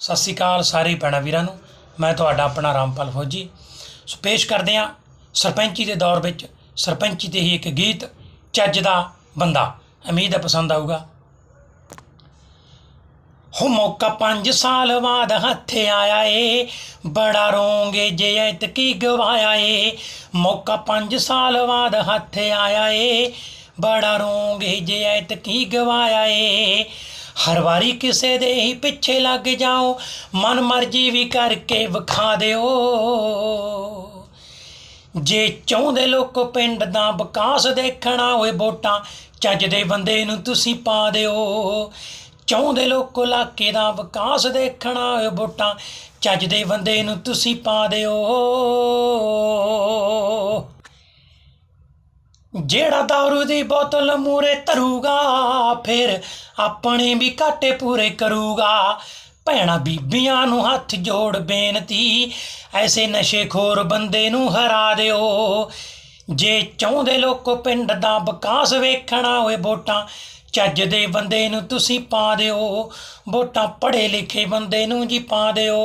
ਸਤਿ ਸ਼੍ਰੀ ਅਕਾਲ ਸਾਰੇ ਭੈਣਾਂ ਵੀਰਾਂ ਨੂੰ। ਮੈਂ ਤੁਹਾਡਾ ਆਪਣਾ ਰਾਮਪਾਲ ਫੌਜੀ। ਸੋ ਪੇਸ਼ ਕਰਦੇ ਹਾਂ ਸਰਪੰਚੀ ਦੇ ਦੌਰ ਵਿੱਚ ਸਰਪੰਚੀ ਤੇ ਹੀ ਇੱਕ ਗੀਤ, ਚੱਜ ਦਾ ਬੰਦਾ। ਉਮੀਦ ਹੈ ਪਸੰਦ ਆਊਗਾ। ਹੋ ਮੌਕਾ 5 ਸਾਲ ਬਾਅਦ ਹੱਥੇ ਆਇਆ ਏ, ਬੜਾ ਰੋਂਗੇ ਜੇ ਐਤਕੀ ਗਵਾਇਆ ਏ। ਮੌਕਾ 5 ਸਾਲ ਬਾਅਦ ਹੱਥੇ ਆਇਆ ਏ, ਬੜਾ ਰੋਂਗੇ ਜੇ ਐਤ ਕੀ ਗਵਾਇਆ ਏ। ਹਰ ਵਾਰੀ ਕਿਸੇ ਦੇ ਹੀ ਪਿੱਛੇ ਲੱਗ ਜਾਓ, ਮਨ ਮਰਜ਼ੀ ਵੀ ਕਰਕੇ ਵਿਖਾ ਦਿਓ। ਜੇ ਚਾਹੁੰਦੇ ਲੋਕੋ ਪਿੰਡ ਦਾ ਵਿਕਾਸ ਦੇਖਣਾ ਹੋਏ ਵੋਟਾਂ, ਚੱਜ ਦੇ ਬੰਦੇ ਨੂੰ ਤੁਸੀਂ ਪਾ ਦਿਓ। ਚਾਹੁੰਦੇ ਲੋਕੋ ਇਲਾਕੇ ਦਾ ਵਿਕਾਸ ਦੇਖਣਾ ਹੋਏ ਵੋਟਾਂ, ਚੱਜ ਦੇ ਬੰਦੇ ਨੂੰ ਤੁਸੀਂ ਪਾ ਦਿਓ। ਜਿਹੜਾ ਦਾਰੂ ਦੀ ਬੋਤਲ ਮੂਰੇ ਧਰੂਗਾ, ਫਿਰ ਆਪਣੇ ਵੀ ਘਾਟੇ ਪੂਰੇ ਕਰੂਗਾ। ਭੈਣਾ ਬੀਬੀਆਂ ਨੂੰ ਹੱਥ ਜੋੜ ਬੇਨਤੀ, ਐਸੇ ਨਸ਼ੇਖੋਰ ਬੰਦੇ ਨੂੰ ਹਰਾ ਦਿਓ। ਜੇ ਚਾਹੁੰਦੇ ਲੋਕੋ ਪਿੰਡ ਦਾ ਵਿਕਾਸ ਵੇਖਣਾ ਹੋਵੇ ਵੋਟਾਂ, ਚੱਜ ਦੇ ਬੰਦੇ ਨੂੰ ਤੁਸੀਂ ਪਾ ਦਿਓ। ਵੋਟਾਂ ਪੜ੍ਹੇ ਲਿਖੇ ਬੰਦੇ ਨੂੰ ਜੀ ਪਾ ਦਿਓ।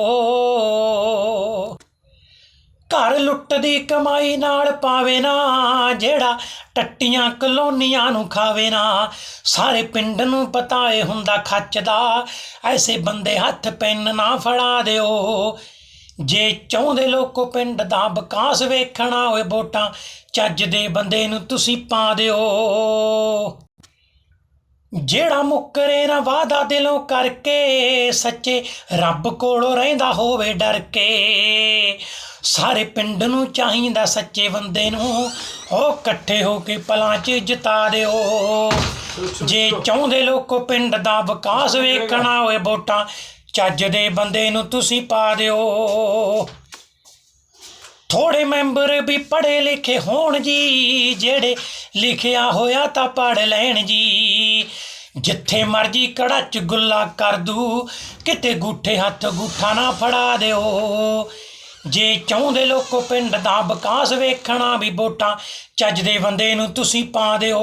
ਘਰ ਲੁੱਟ ਦੀ ਕਮਾਈ ਨਾਲ ਪਾਵੇ ਨਾ, ਜਿਹੜਾ ਟੱਟੀਆਂ ਕਲੋਨੀਆਂ ਨੂੰ ਖਾਵੇ ਨਾ। ਸਾਰੇ ਪਿੰਡ ਨੂੰ ਪਤਾ ਏ ਹੁੰਦਾ ਖੱਚਦਾ ਐਸੇ ਬੰਦੇ ਹੱਥ ਪੈਨ ਨਾ ਫੜਾ ਦਿਓ। ਜੇ ਚਾਹੁੰਦੇ ਲੋਕੋ ਪਿੰਡ ਦਾ ਵਿਕਾਸ ਵੇਖਣਾ ਹੋਏ ਵੋਟਾਂ, ਚੱਜ ਦੇ ਬੰਦੇ ਨੂੰ ਤੁਸੀਂ ਪਾ ਦਿਓ। ਜਿਹੜਾ ਮੁੱਕਰੇ ਨਾ ਵਾਦਾ ਦਿਲੋਂ ਕਰਕੇ, ਸੱਚੇ ਰੱਬ ਕੋਲੋਂ ਰਹਿੰਦਾ ਹੋਵੇ ਡਰ ਕੇ। ਸਾਰੇ ਪਿੰਡ ਨੂੰ ਚਾਹੀਦਾ ਸੱਚੇ ਬੰਦੇ ਨੂੰ। ਉਹ ਇਕੱਠੇ ਹੋ ਕੇ ਪਲਾਂ 'ਚ ਜਿਤਾ ਦਿਓ। ਜੇ ਚਾਹੁੰਦੇ ਲੋਕੋ ਪਿੰਡ ਦਾ ਵਿਕਾਸ ਵੇਖਣਾ ਹੋਏ ਵੋਟਾਂ, ਚੱਜ ਦੇ ਬੰਦੇ ਨੂੰ ਤੁਸੀਂ ਪਾ ਦਿਓ। ਥੋੜੇ ਮੈਂਬਰ ਵੀ ਪੜ੍ਹੇ ਲਿਖੇ ਹੋਣ ਜੀ, ਜਿਹੜੇ ਲਿਖਿਆ ਹੋਇਆ ਤਾਂ ਪੜ ਲੈਣ ਜੀ। ਜਿੱਥੇ ਮਰਜ਼ੀ ਕੜਾਚ ਗੁੱਲਾ ਕਰ ਦੂ, ਕਿਤੇ ਗੂਠੇ ਹੱਥ ਗੂਠਾ ਨਾ ਫੜਾ ਦਿਓ। ਜੇ ਚਾਹੁੰਦੇ ਲੋਕੋ ਪਿੰਡ ਦਾ ਵਿਕਾਸ ਵੇਖਣਾ ਵੀ ਵੋਟਾਂ ਚੱਜ ਦੇ ਬੰਦੇ ਨੂੰ ਤੁਸੀਂ ਪਾ ਦਿਓ।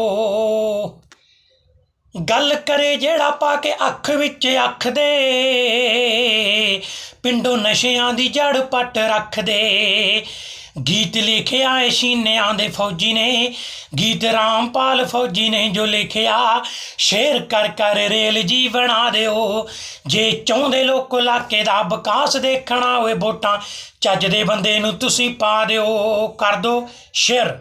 ਗੱਲ ਕਰੇ ਜਿਹੜਾ ਪਾ ਕੇ ਅੱਖ ਵਿੱਚ ਅੱਖ ਦੇ, ਪਿੰਡੋਂ ਨਸ਼ਿਆਂ ਦੀ ਜੜ ਪੱਟ ਰੱਖ ਦੇ। ਗੀਤ ਲਿਖਿਆ ਏ ਸ਼ੀਨਿਆਂ ਦੇ ਫੌਜੀ ਨੇ, ਗੀਤ ਰਾਮਪਾਲ ਫੌਜੀ ਨੇ ਜੋ ਲਿਖਿਆ, ਸ਼ੇਰ ਕਰ ਕਰ ਰੇਲ ਜੀ ਬਣਾ ਦਿਓ। ਜੇ ਚਾਹੁੰਦੇ ਲੋਕ ਇਲਾਕੇ ਦਾ ਵਿਕਾਸ ਦੇਖਣਾ ਹੋਵੇ ਵੋਟਾਂ, ਚੱਜ ਦੇ ਬੰਦੇ ਨੂੰ ਤੁਸੀਂ ਪਾ ਦਿਓ, ਕਰ ਦਿਓ ਸ਼ੇਰ।